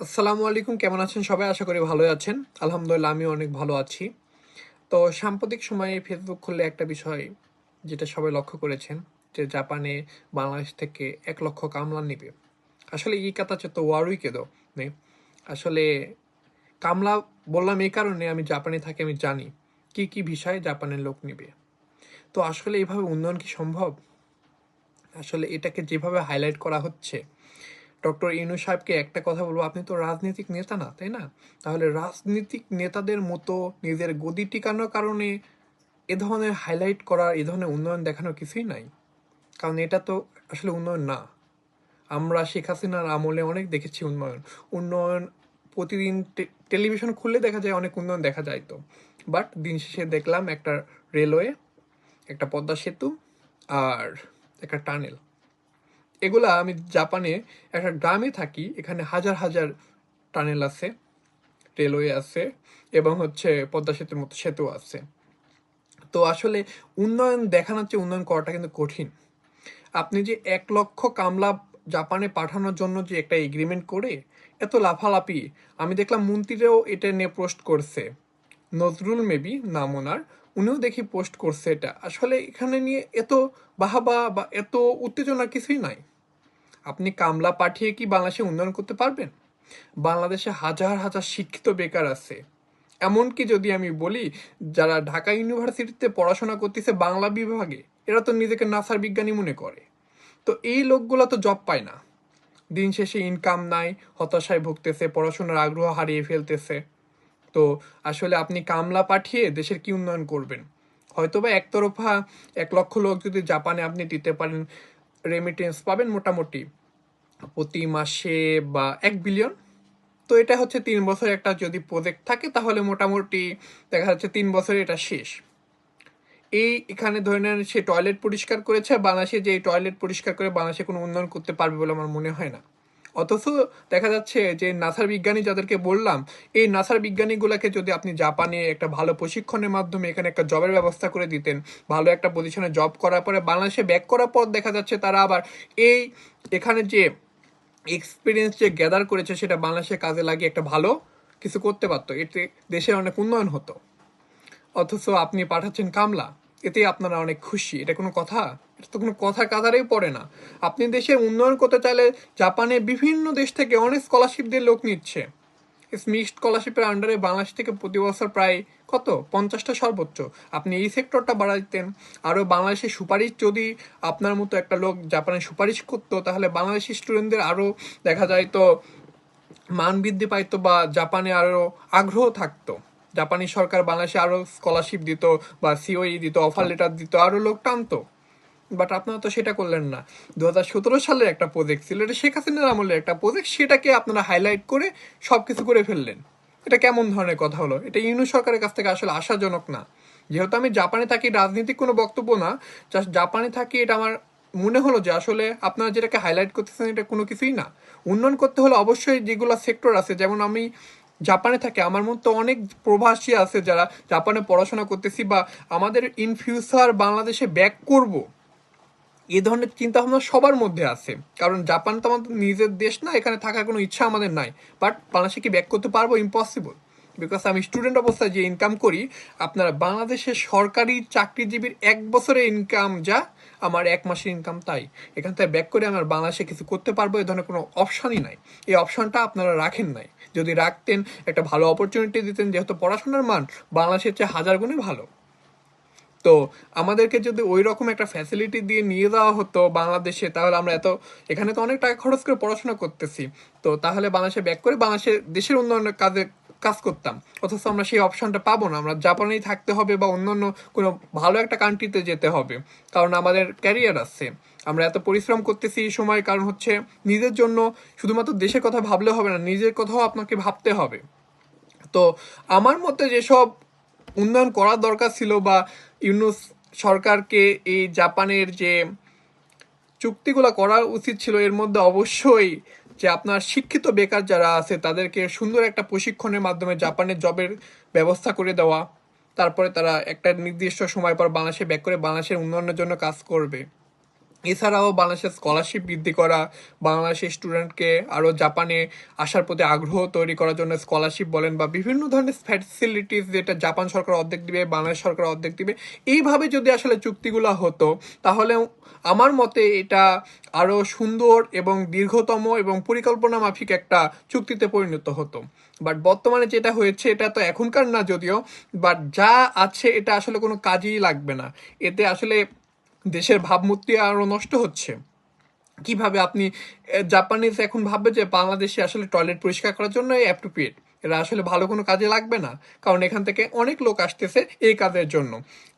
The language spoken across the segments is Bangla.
আসসালামু আলাইকুম, কেমন আছেন সবাই? আশা করি ভালোই আছেন। আলহামদুলিল্লাহ, আমিও অনেক ভালো আছি। তো সাম্প্রতিক সময়ে ফেসবুক খুললে একটা বিষয় যেটা সবাই লক্ষ্য করেছেন, যে জাপানে বাংলাদেশ থেকে এক লক্ষ কামলা নিবে। আসলে এই কথা তো ওয়ারুই কেদো নেই আসলে কামলা বললাম এই কারণে আমি জাপানে থাকি, আমি জানি কি কি বিষয়ে জাপানের লোক নিবে। তো আসলে এইভাবে উন্নয়ন কি সম্ভব? আসলে এটাকে যেভাবে হাইলাইট করা হচ্ছে ডক্টর ইনু সাহেবকে একটা কথা বলব, আপনি তো রাজনৈতিক নেতা না, তাই না? তাহলে রাজনীতিক নেতাদের মতো নিজের গদি টিকানোর কারণে এ ধরনের হাইলাইট করা, এ ধরনের উন্নয়ন দেখানোর কিছুই নাই। কারণ এটা তো আসলে উন্নয়ন না। আমরা শেখ হাসিনার আমলে অনেক দেখেছি উন্নয়ন। উন্নয়ন প্রতিদিন টেলিভিশন খুললে দেখা যায় অনেক উন্নয়ন দেখা যায় তো। বাট দিন শেষে দেখলাম একটা রেলওয়ে একটা পদ্মা সেতু আর একটা টানেল এগুলা আমি জাপানে একটা গ্রামে থাকি, এখানে হাজার হাজার টানেল আছে, রেলওয়ে আছে, এবং হচ্ছে পদ্মা সেতুর মতো সেতু আছে। তো আসলে উন্নয়ন দেখানোর চেয়ে উন্নয়ন করাটা কিন্তু কঠিন। আপনি যে এক লক্ষ কামলা জাপানে পাঠানোর জন্য যে একটা এগ্রিমেন্ট করে, এত লাফালাফি, আমি দেখলাম মন্ত্রীরাও এটা নিয়ে পোস্ট করছে। নজরুল মেবি নাম ওনার উনিও দেখি পোস্ট করছে এটা। আসলে এখানে নিয়ে এত বাহাবা বা এত উত্তেজনা কিছুই নাই। আপনি কামলা পাঠিয়ে কি বাংলাদেশে উন্নয়ন করতে পারবেন? বাংলাদেশে হাজার হাজার শিক্ষিত বেকার আছে। এমনকি যদি আমি বলি, যারা ঢাকা ইউনিভার্সিটিতে পড়াশোনা করতেছে বাংলা বিভাগে, এরা তো নিজেকে নাসার বিজ্ঞানী মনে করে। তো এই লোকগুলো তো জব পায় না। দিন শেষে ইনকাম নাই, হতাশায় ভুগতেছে, পড়াশোনার আগ্রহ হারিয়ে ফেলতেছে। তো আসলে আপনি কামলা পাঠিয়ে দেশের কি উন্নয়ন করবেন? হয়তোবা একতরফা এক লক্ষ লোক যদি জাপানে আপনি দিতে পারেন রেমিটেন্স পাবেন মোটামুটি প্রতি মাসে বা এক বিলিয়ন তো এটা হচ্ছে তিন বছর একটা যদি প্রজেক্ট থাকে, তাহলে মোটামুটি দেখা যাচ্ছে তিন বছরে এটা শেষ। এই এখানে ধরে নেন সে টয়লেট পরিষ্কার করেছে, বাংলাদেশে যে টয়লেট পরিষ্কার করে বাংলাদেশে কোনো উন্নয়ন করতে পারবে বলে আমার মনে হয় না। অথচ দেখা যাচ্ছে যে নাসার বিজ্ঞানী যাদেরকে বললাম, এই নাসার বিজ্ঞানীগুলোকে যদি আপনি জাপানে একটা ভালো প্রশিক্ষণের মাধ্যমে এখানে একটা জবের ব্যবস্থা করে দিতেন, ভালো একটা পজিশনে জব করার পরে বাংলাদেশে ব্যাক করার পর দেখা যাচ্ছে তারা আবার এই এখানে যে এক্সপিরিয়েন্স যে গ্যাদার করেছে সেটা বাংলাদেশে কাজে লাগিয়ে একটা ভালো কিছু করতে পারতো। এতে দেশের অনেক উন্নয়ন হতো। অথচ আপনি পাঠাচ্ছেন কামলা এতে আপনারা অনেক খুশি। এটা কোনো কথা? তো কোনো কথা কাতারেই পড়ে না। আপনি দেশের উন্নয়ন করতে চাইলে জাপানে বিভিন্ন দেশ থেকে অনেক স্কলারশিপ দিয়ে লোক নিচ্ছে। মিক্সড স্কলারশিপের আন্ডারে বাংলাদেশ থেকে প্রতি বছর প্রায় কত? পঞ্চাশটা সর্বোচ্চ। আপনি এই সেক্টরটা বাড়াইতেন আরও বাংলাদেশের সুপারিশ যদি আপনার মতো একটা লোক জাপানে সুপারিশ করতো, তাহলে বাংলাদেশি স্টুডেন্টদের আরও দেখা যায় তো মান বৃদ্ধি পাইতো বা জাপানে আরও আগ্রহ থাকতো। জাপানি সরকার বাংলাদেশে আরও স্কলারশিপ দিত বা সিওই দিত অফার লেটার দিত, আরও লোক টানতো। বাট আপনারা তো সেটা করলেন না। দু সতেরো সালের একটা প্রজেক্ট ছিল, এটা শেখ হাসিনার আমলের একটা প্রজেক্ট সেটাকে আপনারা হাইলাইট করে সব কিছু করে ফেললেন। এটা কেমন ধরনের কথা হলো? এটা ইউনু সরকারের কাছ থেকে আসলে আশাজনক না। যেহেতু আমি জাপানে থাকি, রাজনীতিক কোনো বক্তব্য না জাস্ট জাপানে থাকি, এটা আমার মনে হলো যে আসলে আপনারা যেটাকে হাইলাইট করতেছেন, এটা কোনো কিছুই না। উন্নয়ন করতে হলে অবশ্যই যেগুলো সেক্টর আছে, যেমন আমি জাপানে থাকে, আমার মতো অনেক প্রবাসী আছে যারা জাপানে পড়াশোনা করতেছি বা আমাদের ইন ফিউচার বাংলাদেশে ব্যাক করব। এই ধরনের চিন্তা ভাবনা সবার মধ্যে আছে। কারণ জাপান তো আমাদের নিজের দেশ না, এখানে থাকার কোনো ইচ্ছা আমাদের নাই। বাট বাংলাদেশে কি ব্যাক করতে পারব? ইম্পসিবল বিকজ আমি স্টুডেন্ট অবস্থায় যে ইনকাম করি, আপনারা বাংলাদেশের সরকারি চাকরিজীবীর এক বছরের ইনকাম যা, আমার এক মাসের ইনকাম তাই। এখান থেকে ব্যাক করে আমার বাংলাদেশে কিছু করতে পারব, এ ধরনের কোনো অপশানই নাই। এই অপশানটা আপনারা রাখেন নাই। যদি রাখতেন, একটা ভালো অপরচুনিটি দিতেন, যেহেতু পড়াশোনার মান বাংলাদেশের চেয়ে হাজার গুণে ভালো। তো আমাদেরকে যদি ওই রকম একটা ফ্যাসিলিটি দিয়ে নিয়ে যাওয়া হতো বাংলাদেশে, তাহলে আমরা এত, এখানে তো অনেক টাকা খরচ করে পড়াশোনা করতেছি। তো তাহলে বাংলাদেশে ব্যাক করে বাংলাদেশের দেশের উন্নয়নের কাজে কাজ করতাম। অথচ আমরা সেই অপশনটা পাবো না। আমরা জাপানেই থাকতে হবে বা অন্যান্য কোনো ভালো একটা কান্ট্রিতে যেতে হবে। কারণ আমাদের ক্যারিয়ার আছে। আমরা এত পরিশ্রম করতেছি এই সময়, কারণ হচ্ছে নিজের জন্য শুধুমাত্র দেশের কথা ভাবলে হবে না, নিজের কথাও আপনাকে ভাবতে হবে। তো আমার মতে যেসব উন্নয়ন করার দরকার ছিল বা ইউনুস সরকারকে এই জাপানের যে চুক্তিগুলো করা উচিত ছিল, এর মধ্যে অবশ্যই যে আপনার শিক্ষিত বেকার যারা আছে, তাদেরকে সুন্দর একটা প্রশিক্ষণের মাধ্যমে জাপানের জবের ব্যবস্থা করে দেওয়া। তারপরে তারা একটা নির্দিষ্ট সময় পর বাংলাদেশে ব্যাক করে বাংলাদেশের উন্নয়নের জন্য কাজ করবে। এছাড়াও বাংলাদেশের স্কলারশিপ বৃদ্ধি করা, বাংলাদেশের স্টুডেন্টকে আরও জাপানে আসার প্রতি আগ্রহ তৈরি করার জন্য স্কলারশিপ বলেন বা বিভিন্ন ধরনের ফ্যাসিলিটিস যেটা জাপান সরকার অর্ধেক দিবে, বাংলাদেশ সরকার অর্ধেক দিবে, এইভাবে যদি আসলে চুক্তিগুলো হতো, তাহলে আমার মতে এটা আরও সুন্দর এবং দীর্ঘতম এবং পরিকল্পনা মাফিক একটা চুক্তিতে পরিণত হতো। বাট বর্তমানে যেটা হয়েছে, এটা তো এখনকার না যদিও বাট যা আছে এটা আসলে কোনো কাজেই লাগবে না। এতে আসলে দেশের ভাবমূর্তি আরও নষ্ট হচ্ছে। কীভাবে আপনি জাপানিজ এখন ভাববে যে বাংলাদেশে আসলে টয়লেট পরিষ্কার করার জন্য অ্যাপ্রোপ্রিয়েট এরা আসলে ভালো কোনো কাজে লাগবে না, কারণ এখান থেকে অনেক লোক আসতেছে এই কাজের জন্য।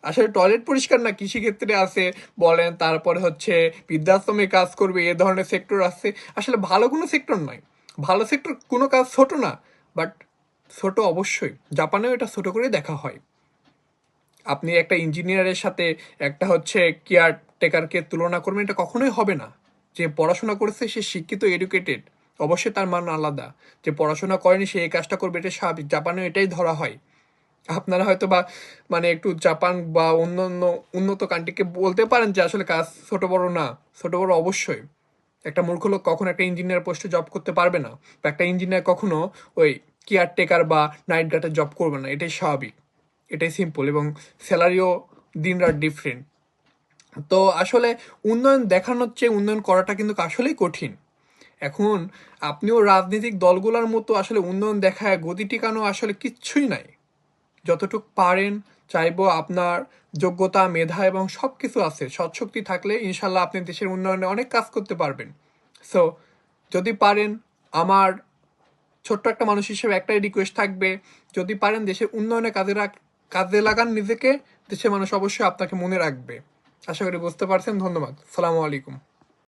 আসলে টয়লেট পরিষ্কার না কৃষিক্ষেত্রে আছে, বলেন, তারপরে হচ্ছে বৃদ্ধাশ্রমে কাজ করবে, এ ধরনের সেক্টর আছে। আসলে ভালো কোনো সেক্টর নয়। ভালো সেক্টর কোনো কাজ ছোট না, বাট ছোট অবশ্যই। জাপানেও এটা ছোট করে দেখা হয়। আপনি একটা ইঞ্জিনিয়ারের সাথে একটা হচ্ছে কেয়ার টেকারকে তুলনা করবেন, এটা কখনোই হবে না। যে পড়াশোনা করেছে, সে শিক্ষিত এডুকেটেড অবশ্যই তার মান আলাদা। যে পড়াশোনা করেনি, সে এই কাজটা করবে, এটা স্বাভাবিক। জাপানে এটাই ধরা হয়। আপনারা হয়তো বা মানে একটু জাপান বা অন্যান্য উন্নত কান্ট্রিকে বলতে পারেন যে, আসলে কাজ ছোট বড় না। ছোট বড় অবশ্যই। একটা মূর্খ লোক কখনো একটা ইঞ্জিনিয়ার পোস্টে জব করতে পারবে না। বা একটা ইঞ্জিনিয়ার কখনো ওই কেয়ারটেকার বা নাইট গার্ডের জব করবে না। এটাই স্বাভাবিক। এটাই সিম্পল এবং স্যালারিও দিন রাত ডিফারেন্ট তো আসলে উন্নয়ন দেখানোর চেয়ে উন্নয়ন করাটা কিন্তু আসলেই কঠিন। এখন আপনিও রাজনৈতিক দলগুলোর মতো আসলে উন্নয়ন দেখায় গতি টিকানো আসলে কিচ্ছুই নাই। যতটুক পারেন চাইব আপনার যোগ্যতা, মেধা এবং সব কিছু আছে। সৎশক্তি থাকলে ইনশাল্লাহ আপনি দেশের উন্নয়নে অনেক কাজ করতে পারবেন। সো যদি পারেন আমার ছোট্ট একটা মানুষ হিসেবে একটাই রিকোয়েস্ট থাকবে, যদি পারেন দেশের উন্নয়নে কাজে রাখ কাজে লাগান নিজেকে, দেশের মানুষ অবশ্যই আপনাকে মনে রাখবে। আশা করি বুঝতে পারছেন, ধন্যবাদ। সালামু আলাইকুম।